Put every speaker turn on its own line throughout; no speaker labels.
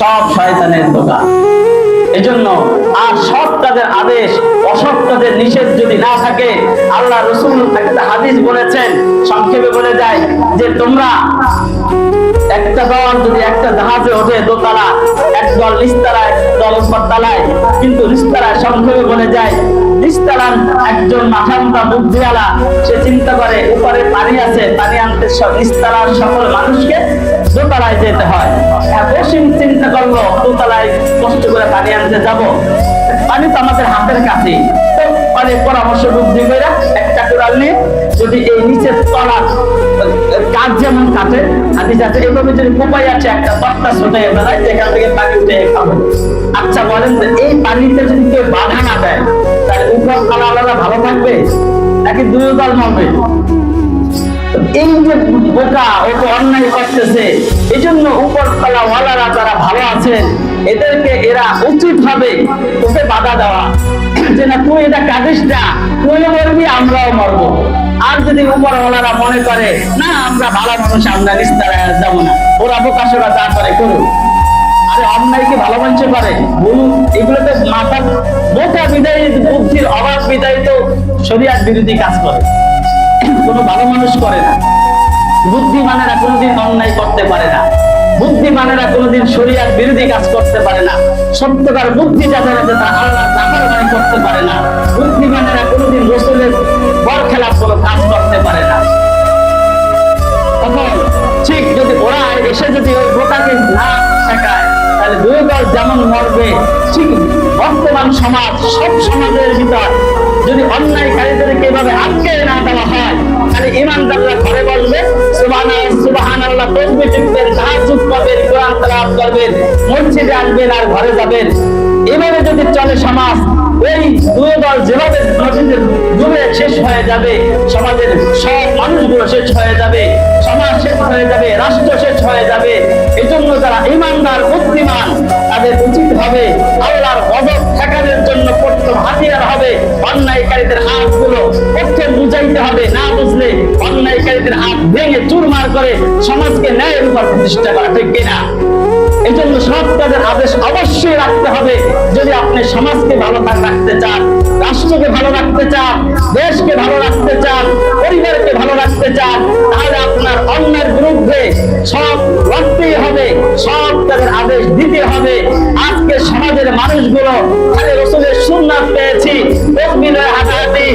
সব শয়তানের দোকান। এজন্য আর সৎ কাজের আদেশ অসৎ কাজের নিষেধ যদি না থাকে, আল্লাহ রসুল একটা হাদিস বলেছেন, সংক্ষেপে বলে যায় যে তোমরা একটা দল যদি একটা জাহাজে ওঠে দোতলা, এক দল নিস্তারায় দল উপর তালায় কিন্তু নিস্তারায় সংক্ষেপে বলে যায়, নিস্তারান একজন মাথামোটা বুদ্ধিওয়ালা সে চিন্তা করে, উপরে পানি আছে, পানি আনতে সব নিস্তারার সকল মানুষকে দোতলায় যেতে হয়। পশ্চিম পানি আনতে যাব। পানি তো আমাদের হাতের কাছে। অনেক পরামর্শ বুদ্ধি করে একটা কোরাল নিয়ে যদি এই নিচের তলার কাজ যেমন কাটে, হাতি যাচ্ছে এভাবে যদি কোপাই আছে একটা তত্তা ছোটে বেলায় যেখান থেকে পানি উঠে খাব। আচ্ছা বলেন এই পানিতে যদি কেউ বাধা না দেয়, তাহলে উপর তলা আলাদা ভালো থাকবে নাকি দুই দল মরবে? আমরাও মরবো। আর যদি উপরওয়ালারা মনে করে, না, আমরা ভালো মানুষ, আমরা নিস্তারায় যাব না। ওরা বোকাশোরা যা করে করুক। আরে অন্যায় কি ভালো করে? বলুন এগুলো তো মাথা বোকা বিদায়ী, বুদ্ধির অভাব বিদায়ী তো শরিয়ার বিরোধী কাজ করে। কোনো ভালো মানুষ করে না। বুদ্ধিমানেরা কোনোদিন অন্যায় করতে পারে না। বুদ্ধিমানেরা কোনোদিন শরিয়ার বিরোধী কাজ করতে পারে না। সত্যকার বুদ্ধি যাদের আছে তা আল্লাহ জাফর মানে করতে পারে না। বুদ্ধিমানেরা কোনোদিন রসুলের বর খেলাপ কোনো কাজ করতে পারে না। ঠিক যদি ওরা এসে যদি ওই বোকাকে না শেখায়, তাহলে দুই দল যেমন মরবে, ঠিক বর্তমান সমাজ, সব সমাজের ভিতর যদি অন্যায়কারীদেরকে এভাবে আটকে সমাজ শেষ হয়ে যাবে রাষ্ট্র শেষ হয়ে যাবে। এই যারা ইমানদার, বুদ্ধিমান, তাদের উচিত হবে আল্লাহর গজব জন্য প্রথম হাতিয়ার হবে। অন্যায়কারীদের হাতগুলো পক্ষে বুঝাইতে হবে। অন্যায়কারীদের হাত ভেঙে চুরমার করে সমাজকে ন্যায়ের উপর প্রতিষ্ঠা করা, ঠিক কিনা? এই জন্য সৎ কাজের আদেশ অবশ্যই রাখতে হবে। যদি আপনি সমাজকে ভালো রাখতে চান, রাষ্ট্রকে ভালো রাখতে চান, দেশকে ভালো রাখতে চান, পরিবারকে ভালো রাখতে চান, তাহলে আপনার অন্যের বিরুদ্ধে সব লড়তেই হবে সৎ কাজের আদেশ দিতে হবে। আজকে সমাজের মানুষগুলো খালি রসুলের সুন্নাত পেয়েছি হাঁটাহাঁটি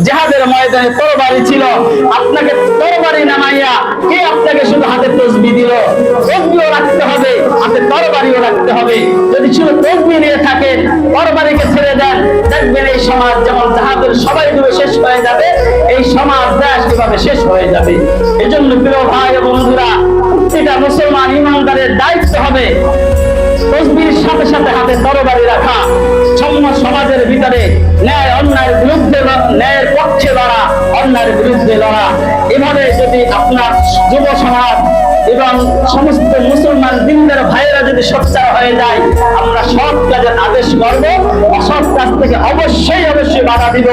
তো জেহাদের ময়দানে তরবারি ছিল। আপনাকে তরবারি নামাইয়া কে আপনাকে শুধু হাতে তসবি দিল? তসবিও রাখতে হবে, হাতে তরবারিও রাখতে হবে। যদি শুধু তসবি নিয়ে থাকেন, তরবারিকে ছেড়ে দেন, দেখবেন এই সমাজ যেমন জাহাদের সবাই ডুবে শেষ হয়ে যাবে, এই সমাজ দেশ কীভাবে শেষ হয়ে যাবে? এজন্য প্রিয় ভাই বন্ধুরা প্রত্যেকটা মুসলমান ইমানদারের দায়িত্ব হবে তসবির সাথে সাথে হাতে তরবারি রাখা। সমাজ সমাজের ভিতরে এভাবে যদি আপনার যুব সমাজ এবং সমস্ত মুসলমান ভাইয়েরা যদি হয়ে যায়, আমরা কাজের আদেশ করব অসৎ কাজ থেকে অবশ্যই অবশ্যই বাধা দিব।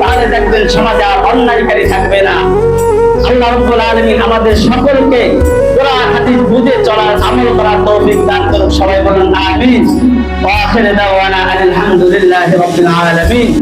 তাহলে দেখবেন সমাজে আর অন্যায়কারী থাকবে না। আল্লাহ রাব্বুল আলামিন আমাদের সকলকে কোরআন, হাদিস বুঝে চলার আমল করার তৌফিক দান করুন। সবাই বলুন, আমিন। ওয়া আখিরু দাওয়ানা আলহামদুলিল্লাহি রাব্বিল আলামিন।